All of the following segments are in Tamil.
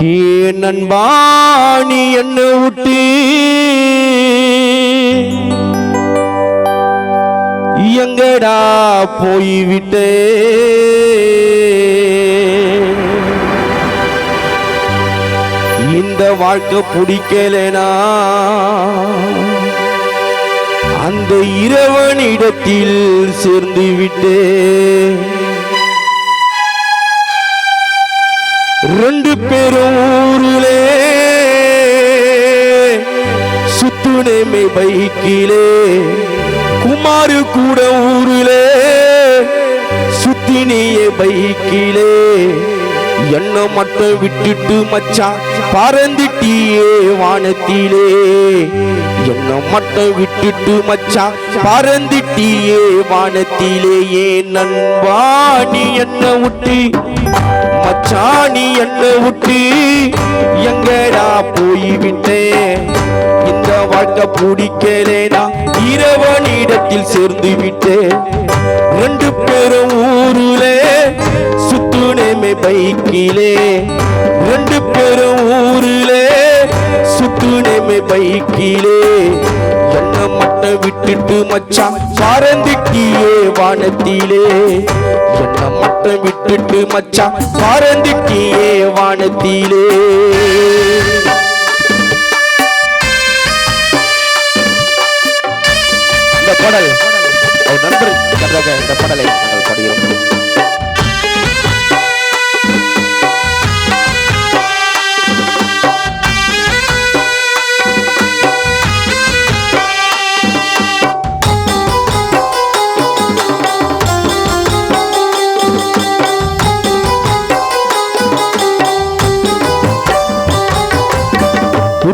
ஏ நண்பா நீ என்ன விட்டு எங்கடா போய்விட்டே. இந்த வாழ்க்கை பிடிக்கலனா அந்த இரவனிடத்தில் சேர்ந்து விட்டேன் ரெண்டு பேரும் ஊரிலே. சுத்துணைமை பைக்கிலே. குமாரு கூட ஊரிலே. சுத்தினிய பைக்கிலே. என்ன மட்டும் விட்டுட்டு மச்சா பறந்துட்டியே வானத்திலே. என்ன மட்டும் விட்டுட்டு மச்சா பறந்துட்டியே வானத்திலே. ஏன் நண்பா நீ என்ன விட்டு மச்சானி என்ன விட்டு எங்கடா போய்விட்டேன்? இந்த வாழ்க்கை பிடிக்கலேனா இரவனிடத்தில் சேர்ந்து விட்டேன். ரெண்டு பேரும் ஊருலே சுத்துனேமே பைக்கிலே. ரெண்டு பேரும் ஊருலே சுத்துனேமே பைக்கிலே. என்ன விட்டுட்டு மச்சான். பறந்துட்டியே வானத்திலே. என்ன மட்டும் விட்டுட்டு மச்சான். பறந்துட்டியே வானத்திலே. இந்த பாடல் நண்பர் இந்த பாடலை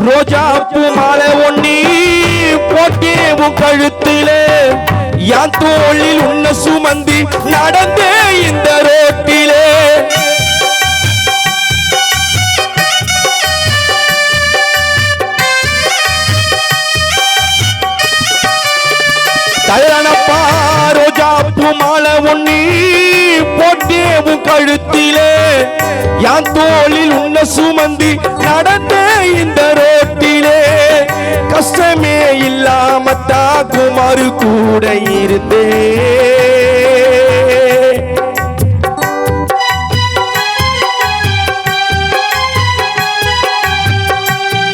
ரோஜா பூ மாலை ஒண்ணி போட்டே உன் கழுத்திலே என் தோளில் உன்னை சுமந்தி நடந்தே இந்த ரோட்டிலே. பூ மாலை ஒண்ணி போட்டே உன் கழுத்திலே. யான் தோளில் உன்னை சுமந்தி நடந்தே இந்த ரோட்டிலே. கஷ்டமே இல்லாம குமாரு கூட இருந்தே.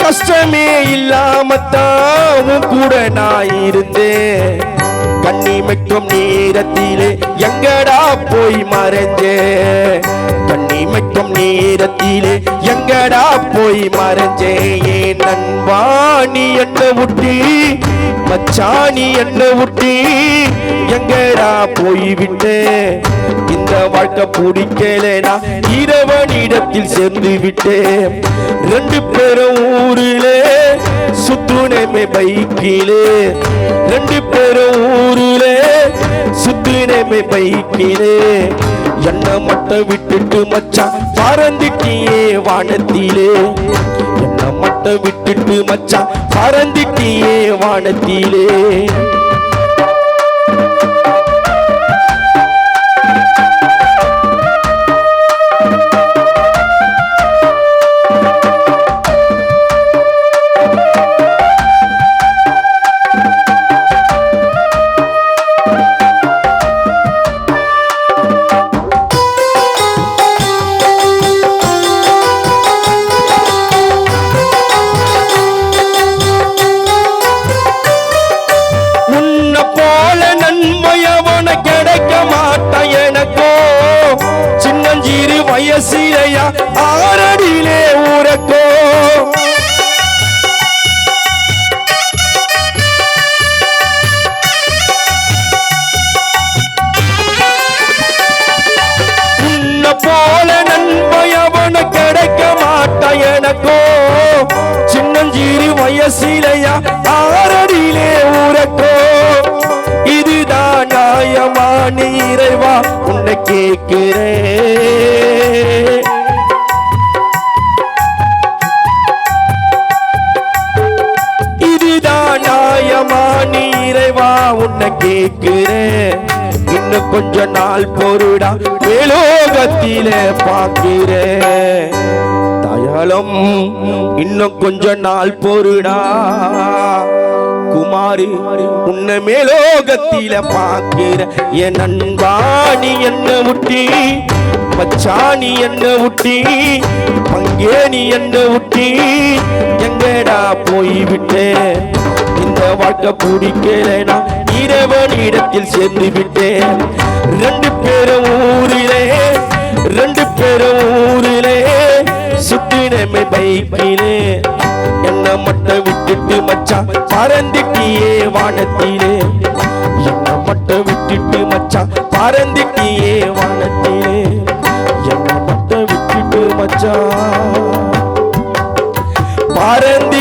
கஷ்டமே இல்லாம தான் கூட நான் இருந்தேன் கண்ணிமைக்கும் நேரத்திலே எங்கடா போய் மறைஞ்சே? கண்ணிமைக்கும் நேரத்திலே எங்கடா போய் மறைஞ்சே ஏன் நண்பா என்ன விட்டு மச்சாணி என்ன விட்டு எங்கடா போய்விட்டு? இந்த வாழ்க்கை பிடிக்கலனா இரவனிடத்தில் சேர்ந்து விட்டேன். ரெண்டு பேரும் ஊரிலே சுத்துனமே பைக்கிலே. ரெண்டு பேரும் ஊரிலே சுத்துனமே பைக்கிலே. என்ன மட்டும் விட்டுட்டு மச்சான் பறந்துட்டியே வானத்திலே. என்ன மட்டும் விட்டுட்டு மச்சான் பறந்துட்டியே வானத்திலே. ஊரக்கோ உன்னை போல நன்மையவன கிடைக்க மாட்டான் எனக்கோ. சின்னஞ்சீரி வயசிலையா ஆரடியிலே ஊரக்கோ இதுதான் நியாயமா நீ இறைவா உன்னை கேட்கிறேன். நியாயமா நீ இறைவா உன்னை கேட்கிறேன். இன்னும் கொஞ்ச நாள் பொருடா மேலோகத்தில பார்க்கிறேன். தாயா இன்னும் கொஞ்ச நாள் பொருடா. குமாரி உன்னை மேலோகத்தில பார்க்கிற என் நண்பா நீ என்ன முட்டி மச்சாணி என்ன விட்டி பங்கேணி என்ன விட்டி எங்கடா போய்விட்டேன்? இந்த வாழ்க்கை பிடிக்கலைனா இறைவன் இடத்தில் சேர்ந்து விட்டேன். ரெண்டு பேரும் ஊரிலே ரெண்டு பேரும் ஊரிலே சுத்தினமே பைக்கிலே. என்ன மட்டும் விட்டுட்டு மச்சா பறந்துட்டியே வானத்திலே. என்ன மட்டும் விட்டுட்டு மச்சான் பறந்துட்டியே வானத்திலே. என்ன மட்டும் விட்டுட்டு மச்சான் பறந்து